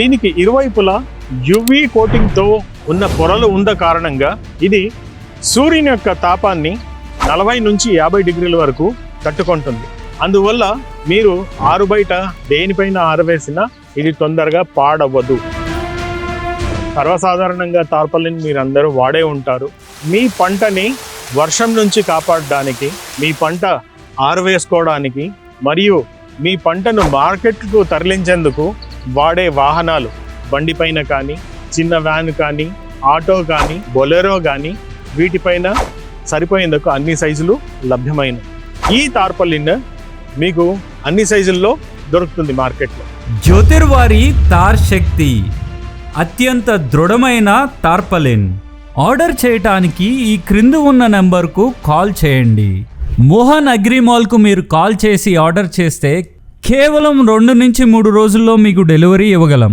దీనికి ఇరువైపులా యువి కోటింగ్తో ఉన్న పొరలు ఉన్న కారణంగా ఇది సూర్యుని యొక్క తాపాన్ని నలభై నుంచి యాభై డిగ్రీల వరకు తట్టుకుంటుంది. అందువల్ల మీరు ఆరు బయట దేనిపైన ఆరవేసినా ఇది తొందరగా పాడవ్వదు. సర్వసాధారణంగా తార్పలిన్ మీరందరూ వాడే ఉంటారు. మీ పంటని వర్షం నుంచి కాపాడడానికి మీ పంట ఆరవేసుకోవడానికి మరియు మీ పంటను మార్కెట్కు తరలించేందుకు వాడే వాహనాలు బండిపైన కానీ చిన్న వ్యాన్ కానీ ఆటో కానీ బొలెరో కానీ వీటిపైన సరిపోయేందుకు అన్ని సైజులు లభ్యమైనవి. ఈ తార్పలిన్ మీకు అన్ని సైజుల్లో దొరుకుతుంది మార్కెట్లో. జ్యోతిర్వారి తార్ శక్తి అత్యంత దృఢమైన తార్పలిన్. ఆర్డర్ చేయటానికి ఈ క్రింద ఉన్న నెంబర్కు కాల్ చేయండి. మోహన్ అగ్రిమాల్కు మీరు కాల్ చేసి ఆర్డర్ చేస్తే కేవలం రెండు నుంచి మూడు రోజుల్లో మీకు డెలివరీ ఇవ్వగలం.